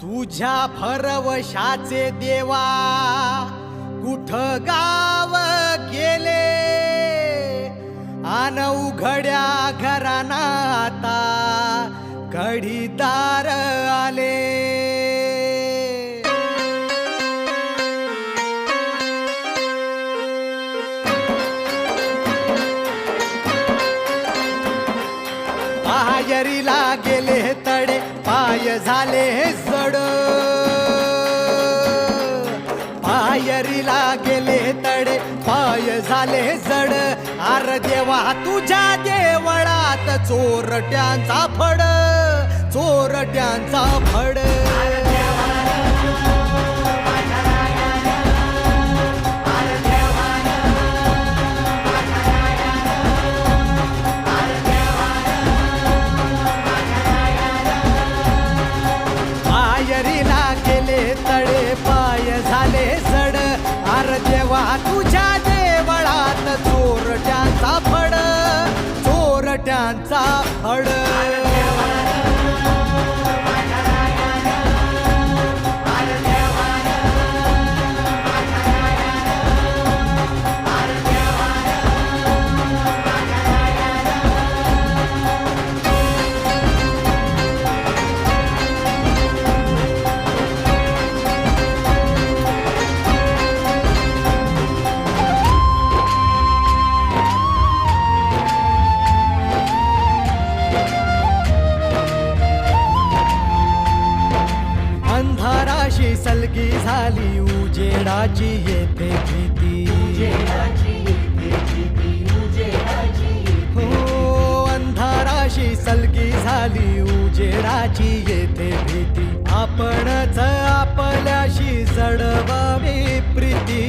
तुझ्या भरवशाचे देवा कुठ गाव गेले? आन उघड्या घराना आता घडीदार आले. पायरीला गेले तडे पाय झाले जड पायरीला गेले तडे. पाय झाले जड. आर देवा तुझ्या देवळात चोरट्यांचा फड. चोरट्यांचा फड. अशी सलगी झाली उजेडाची येथे भीती. हो अंधाराशी सलगी झाली उजेडाची येथे भीती. आपणच आपल्याशी जडवावी प्रीती.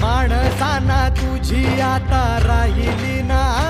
माणसाना तुझी आता राहिली ना